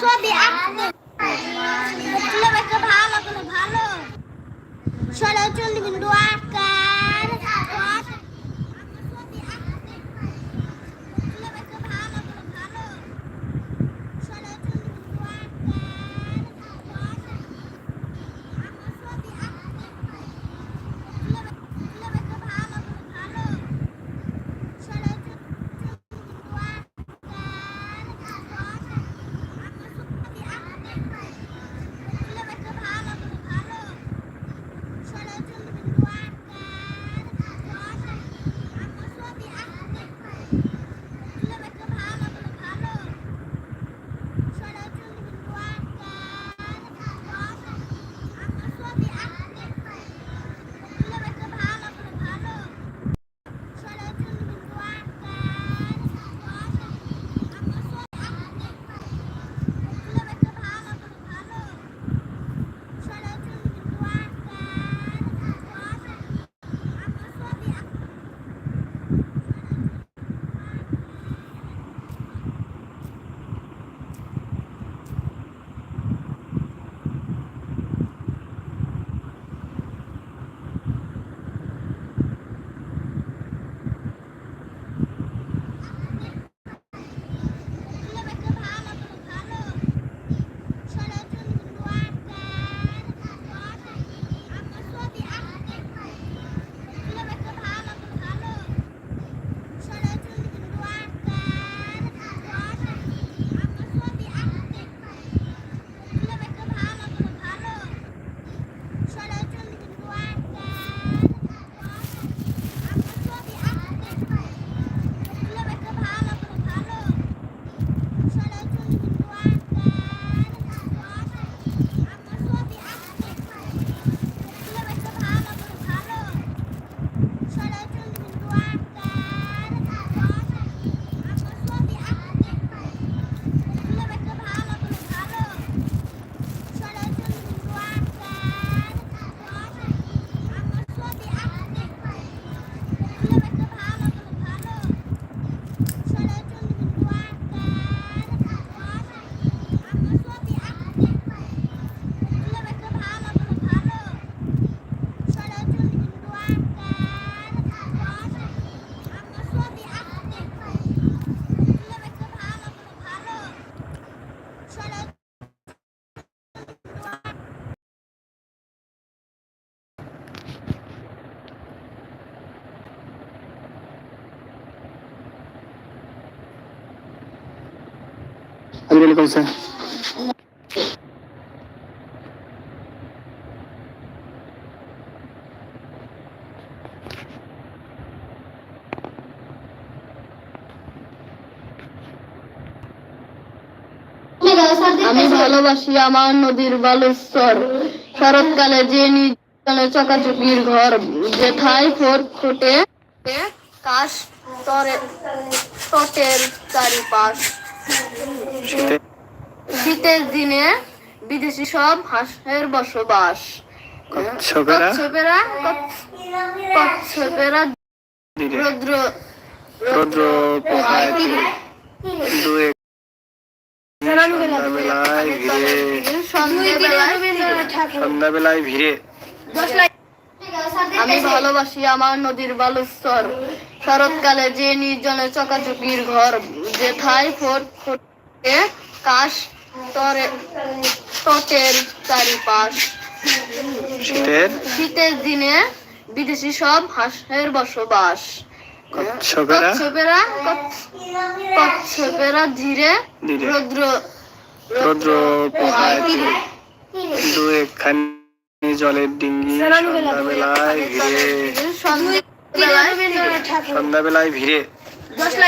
ছবি আঁকতে ভালো ভালো। ষোলো চল্লিশ মিনিট সিরিয়াল করছে আমি ভালোবাসি আমার নদীর বালুচর শরৎকালে যে নির্জনে চকাচকির ঘর যেথায় ফোর ফোটে কাশ তরে তটের চারিপাশ। শীতের দিনে বিদেশি সব হাঁসের বসবাস। কচ্ছপেরা? কচ্ছপেরা? কচ্ছপেরা রৌদ্র রৌদ্র পোহায়। দু সন্ধ্যাবেলায় ভিড়ে। সন্ধ্যাবেলায় ভিড়ে। আমি ভালোবাসি আমার নদীর বালুচর শরৎকালে যে নির্জনে চকাচকির ঘর যেথায় ফোর ফোটে কাশ তরে তটের চারিপাশ। শীতের? শীতের দিনে বিদেশি সব হাঁসের বসবাস। কচ্ছপেরা? কচ্ছপেরা? ধীরে ধীরে। রৌদ্র রৌদ্র দু একখানি জলের ডিঙ্গি সন্ধ্যাবেলায় সন্ধ্যেবেলায় সন্ধ্যাবেলায় ভিড়ে